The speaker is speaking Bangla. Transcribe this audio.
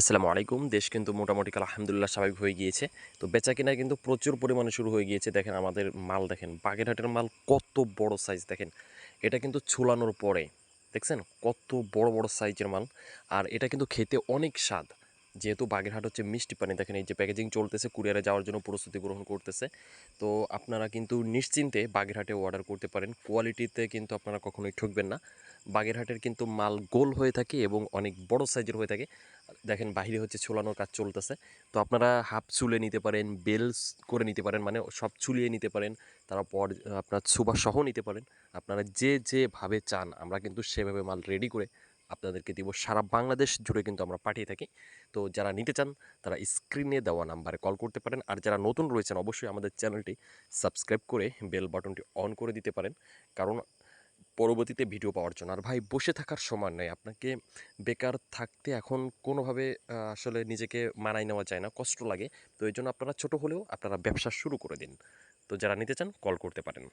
আসসালামু আলাইকুম। দেশ কিন্তু মোটামুটি কাল আলহামদুলিল্লাহ স্বাভাবিক হয়ে গিয়েছে। তো বেচা কিনা কিন্তু প্রচুর পরিমাণে শুরু হয়ে গিয়েছে। দেখেন আমাদের মাল দেখেন, বাগেরহাটের মাল কত বড় সাইজ দেখেন। এটা কিন্তু ছুলানোর পরে, দেখছেন? কত বড় বড় সাইজের মাল। আর এটা কিন্তু খেতে অনেক স্বাদ। যেহেতু বাগেরহাট হচ্ছে মিষ্টি পানি। দেখেন এই যে প্যাকেজিং চলতেছে, কুরিয়ারে যাওয়ার জন্য প্রস্তুতি গ্রহণ করতেছে। তো আপনারা কিন্তু নিশ্চিন্তে বাগেরহাটে অর্ডার করতে পারেন। কোয়ালিটিতে কিন্তু আপনারা কখনোই ঠকবেন না। বাগেরহাটের কিন্তু মাল গোল হয়ে থাকে এবং অনেক বড় সাইজের হয়ে থাকে। দেখেন বাহিরে হচ্ছে ছোলানোর কাজ চলতেছে। তো আপনারা হাফ চুলে নিতে পারেন, বেলস করে নিতে পারেন মানে সব চুলিয়ে নিতে পারেন। তারপর আপনার সুবা সহ নিতে পারেন। আপনারা যে যেভাবে চান, আমরা কিন্তু সেভাবে মাল রেডি করে আপনাদেরকে দিব। সারা বাংলাদেশ জুড়ে কিন্তু আমরা পাঠিয়ে থাকি। তো যারা নিতে চান, তারা স্ক্রিনে দেওয়া নাম্বারে কল করতে পারেন। আর যারা নতুন রয়েছেন, অবশ্যই আমাদের চ্যানেলটি সাবস্ক্রাইব করে বেল বাটনটি অন করে দিতে পারেন। কারণ পরবর্তীতে ভিডিও পাওয়ার জন্য। আর ভাই, বসে থাকার সমান নেই। আপনাকে বেকার থাকতে এখন কোনোভাবে আসলে নিজেকে মানায় নেওয়া যায় না, কষ্ট লাগে। তো এই জন্য আপনারা ছোটো হলেও আপনারা ব্যবসা শুরু করে দিন। তো যারা নিতে চান, কল করতে পারেন।